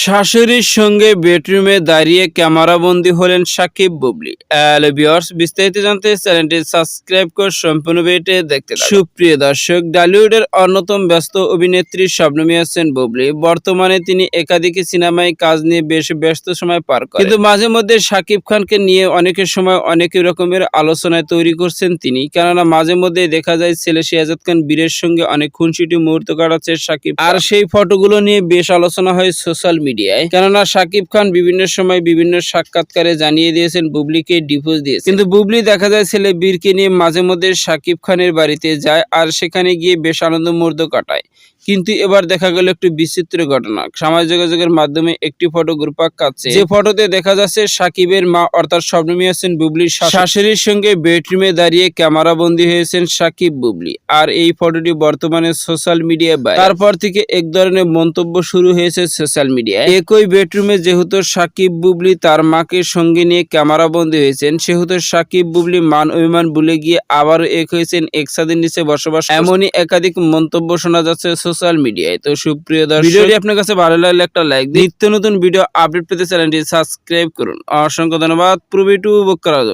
শাশুড়ির সঙ্গে বেডরুমে দাঁড়িয়ে ক্যামেরাবন্দি হলেন সাকিব বুবলি। ভিউয়ার্স, বিস্তারিত জানতে চ্যানেলটি সাবস্ক্রাইব করে সম্পূর্ণ ভিডিওটি দেখতে সুপ্রিয় দর্শক, ডালিউডের অন্যতম ব্যস্ত অভিনেত্রী শবনমী হাসান বুবলি বর্তমানে তিনি একাধিক সিনেমায় কাজ নিয়ে বেশ ব্যস্ত সময় পার করেন। কিন্তু মাঝে মধ্যে সাকিব খানকে নিয়ে অনেকের সময় অনেক রকমের আলোচনায় তৈরি করছেন তিনি। কেননা মাঝে মধ্যে দেখা যায় ছেলে সিয়াজাদ খান বীরের সঙ্গে অনেক খুনসুটি মুহূর্ত কাটাচ্ছে সাকিব আর সেই ফটোগুলো নিয়ে বেশ আলোচনা হয় সোশ্যাল মিডিয়ায় কেননা সাকিব খান বিভিন্ন সময় বিভিন্ন সাক্ষাৎকারে জানিয়ে দিয়েছেন, বুবলিকে ডিভোর্স দিয়েছে। কিন্তু বুবলি দেখা যায় ছেলে বীরকে নিয়ে মাঝে মধ্যে সাকিব খানের বাড়িতে যায় আর সেখানে গিয়ে বেশ আনন্দ মুহূর্ত কাটায়। কিন্তু এবার দেখা গেল একটু বিচিত্র ঘটনা। সামাজিক যোগাযোগের মাধ্যমে একটি ফটো গ্রুপাক কাচ্ছে যে ফটোতে দেখা যাচ্ছে সাকিবের মা অর্থাৎ শবনমী হাসান বুবলির শাশুড়ির সঙ্গে বেডরুমে দাঁড়িয়ে ক্যামেরা বন্দী হয়েছেন সাকিব বুবলি। আর এই ফটোটি বর্তমানে সোশ্যাল মিডিয়ায় তারপর থেকে এক ধরনের মন্তব্য শুরু হয়েছে সোশ্যাল মিডিয়ায়। একই বেডরুমে যেহেতু সাকিব বুবলি তার মাকে সঙ্গে নিয়ে ক্যামেরা বন্দী হয়েছেন সেহেতু সাকিব বুবলি মান অভিমান ভুলে গিয়ে আবারও এক হয়েছেন এক ছাদের নিচে বসবাস এমনই একাধিক মন্তব্য শোনা যাচ্ছে সোশ্যাল মিডিয়ায়। তো সুপ্রিয় দর্শক ভিডিওটি আপনার কাছে ভালো লাগলে একটা লাইক দিন। নিত্য নতুন ভিডিও আপডেট পেতে চ্যানেলটি সাবস্ক্রাইব করুন। অসংখ্য ধন্যবাদ। পুরো ভিডিও বুক করার জন্য।